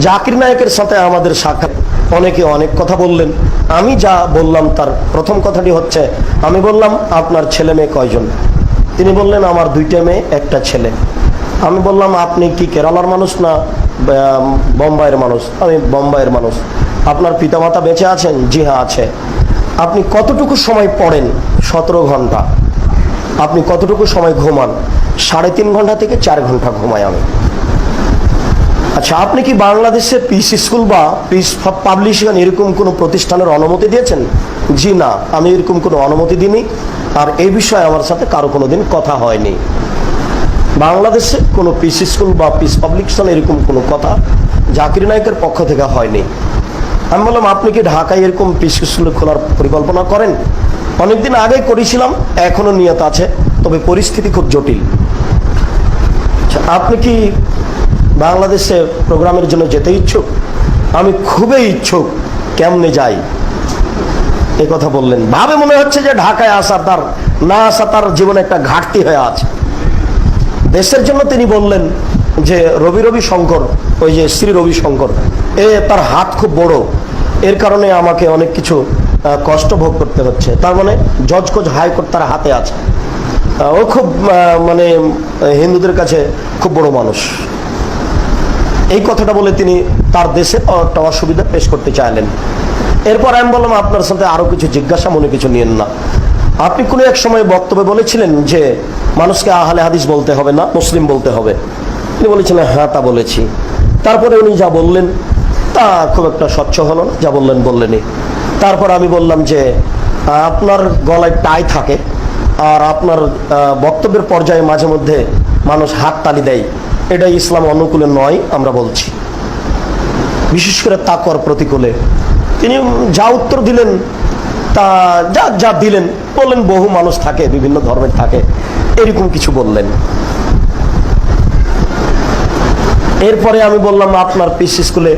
জাকির নায়কের সাথে আমাদের সাক্ষাৎ। অনেকে অনেক কথা বললেন। আমি যা বললাম তার প্রথম কথাটি হচ্ছে, আমি বললাম, আপনার ছেলে মেয়ে কয়জন? তিনি বললেন, আমার দুইটা মেয়ে, একটা ছেলে। আমি বললাম, আপনি কি কেরালার মানুষ না বোম্বাইয়ের মানুষ? আমি, বোম্বাইয়ের মানুষ। আপনার পিতামাতা বেঁচে আছেন? জি হ্যাঁ আছে। আপনি কতটুকু সময় পড়েন? সতেরো ঘণ্টা। আপনি কতটুকু সময় ঘুমান? সাড়ে তিন ঘণ্টা থেকে চার ঘণ্টা ঘুমাই আমি। আচ্ছা আপনি কি বাংলাদেশে পিস স্কুল বা পিস পাবলিশিং এরকম কোনো প্রতিষ্ঠানের অনুমতি দিয়েছেন? জি না আমি এরকম কোনো অনুমতি দিইনি। আর এই বিষয়ে আমার সাথে কারও কোনো দিন কথা হয়নি। বাংলাদেশে কোনো পিস স্কুল বা পিস পাবলিকেশন এরকম কোনো কথা জাকির নায়কের পক্ষ থেকে হয়নি। আমি বললাম আপনি কি ঢাকায় এরকম পিস স্কুল খোলার পরিকল্পনা করেন? অনেকদিন আগেই করেছিলাম এখনও নিয়ত আছে তবে পরিস্থিতি খুব জটিল। আচ্ছা, আপনি কি বাংলাদেশে প্রোগ্রামের জন্য যেতে ইচ্ছুক? আমি খুবই ইচ্ছুক কেমনে যাই? এই কথা বললেন। ভাবে মনে হচ্ছে যে ঢাকায় আসা তার, না আসা তার জীবনে একটা ঘাটতি হয়ে আছে। দেশের জন্য তিনি বললেন যে রবি রবি শঙ্কর, ওই যে শ্রী রবি শঙ্কর, এ তার হাত খুব বড়। এর কারণে আমাকে অনেক কিছু কষ্ট ভোগ করতে হচ্ছে। তার মানে জজ কোচ হাইকোর্ট তার হাতে আছে। ও খুব মানে হিন্দুদের কাছে খুব বড় মানুষ। এই কথাটা বলে তিনি তার দেশে একটা অসুবিধা পেশ করতে চাইলেন। এরপর আমি বললাম, আপনার সাথে আরও কিছু জিজ্ঞাসা, মনে কিছু নিয়েন না। আপনি কোনো এক সময় বক্তব্যে বলেছিলেন যে, মানুষকে আহলে হাদিস বলতে হবে না, মুসলিম বলতে হবে। তিনি বলেছিলেন হ্যাঁ তা বলেছি। তারপরে উনি যা বললেন, তা খুব একটা স্বচ্ছ হলো না, যা বললেন, বললেনই। তারপর আমি বললাম যে, আপনার গলায় টাই থাকে, আর আপনার বক্তব্যের পর্যায়ে মাঝে মধ্যে মানুষ হাত তালি দেয়। এটা ইসলাম অনুকূলে নয়, আমরা বলছি। বিশেষ করে তাকর প্রতিকূলে। তিনি যা উত্তর দিলেন, তা যা যা দিলেন, বললেন বহু মানুষ থাকে, বিভিন্ন ধর্মের থাকে, এরকম কিছু বললেন। এরপরে আমি বললাম, আপনার পিস স্কুলে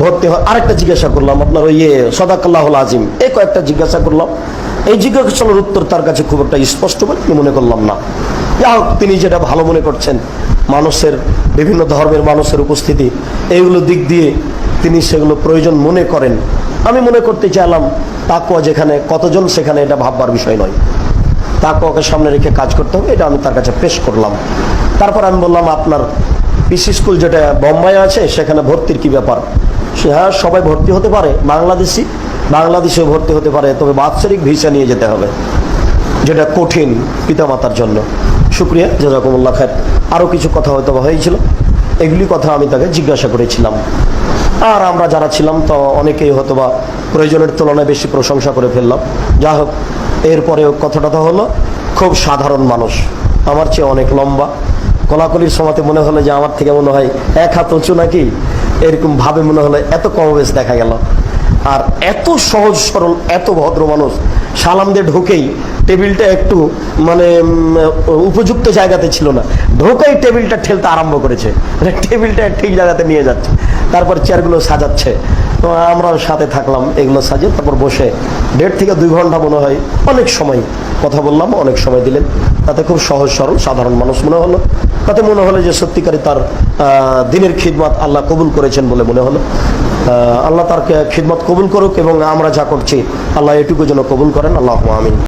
ভর্তি হয়। আরেকটা জিজ্ঞাসা করলাম, আপনার ওই ইয়ে সদাকাল্লাহ আজিম এই কয়েকটা জিজ্ঞাসা করলাম। এই জিজ্ঞাসার উত্তর তার কাছে খুব একটা স্পষ্ট বলে আমি মনে করলাম না। যা হোক, তিনি যেটা ভালো মনে করছেন, মানুষের, বিভিন্ন ধর্মের মানুষের উপস্থিতি, এইগুলো দিক দিয়ে তিনি সেগুলো প্রয়োজন মনে করেন। আমি মনে করতে চাইলাম, তাকুয়া যেখানে, কতজন সেখানে এটা ভাববার বিষয় নয়। তাকুয়াকে সামনে রেখে কাজ করতে হবে, এটা আমি তার কাছে পেশ করলাম। তারপর আমি বললাম, আপনার পিসি স্কুল যেটা বোম্বাই আছে, সেখানে ভর্তির কি ব্যাপার? হ্যাঁ সবাই ভর্তি হতে পারে, বাংলাদেশি। বাংলাদেশেও ভর্তি হতে পারে, তবে বাৎসরিক ভিসা নিয়ে যেতে হবে, যেটা কঠিন পিতামাতার জন্য। শুক্রিয়া, জাজাকুমুল্লাহ খায় আরও কিছু কথা হয়তো হয়েছিল। এগুলি কথা আমি তাকে জিজ্ঞাসা করেছিলাম। আর আমরা যারা ছিলাম, তো অনেকেই হয়তো বা প্রয়োজনের তুলনায় বেশি প্রশংসা করে ফেললাম। যা হোক, এরপরেও কথাটা তো হলো, খুব সাধারণ মানুষ। আমার চেয়ে অনেক লম্বা। কলাকলির সময়তে মনে হলো যে আমার থেকে মনে হয় এক হাত উঁচু নাকি? এরকম ভাবে মনে হলো, এত কম বেশ দেখা গেল। আর এত সহজ, সরল, এত ভদ্র মানুষ সালাম দিয়ে ঢোকেই টেবিলটা একটু মানে উপযুক্ত জায়গাতে ছিল না। ঢোকেই টেবিলটা ঠেলতে আরম্ভ করেছে। মানে টেবিলটা ঠিক জায়গাতে নিয়ে যাচ্ছে। তারপর চেয়ারগুলো সাজাচ্ছে। তো আমরাও সাথে থাকলাম, এগুলো সাজিয়ে তারপর বসে দেড় থেকে দুই ঘণ্টা মনে হয় অনেক সময় কথা বললাম, অনেক সময় দিলেন। তাতে খুব সহজ, সরল, সাধারণ মানুষ মনে হলো। তাতে মনে হলো যে সত্যিকারে তার দিনের খিদমাত আল্লাহ কবুল করেছেন বলে মনে হলো। আল্লাহ তার খিদমত কবুল করুক এবং আমরা যা করছি, আল্লাহ এটুকু যেন কবুল করেন। আল্লাহ আমিন।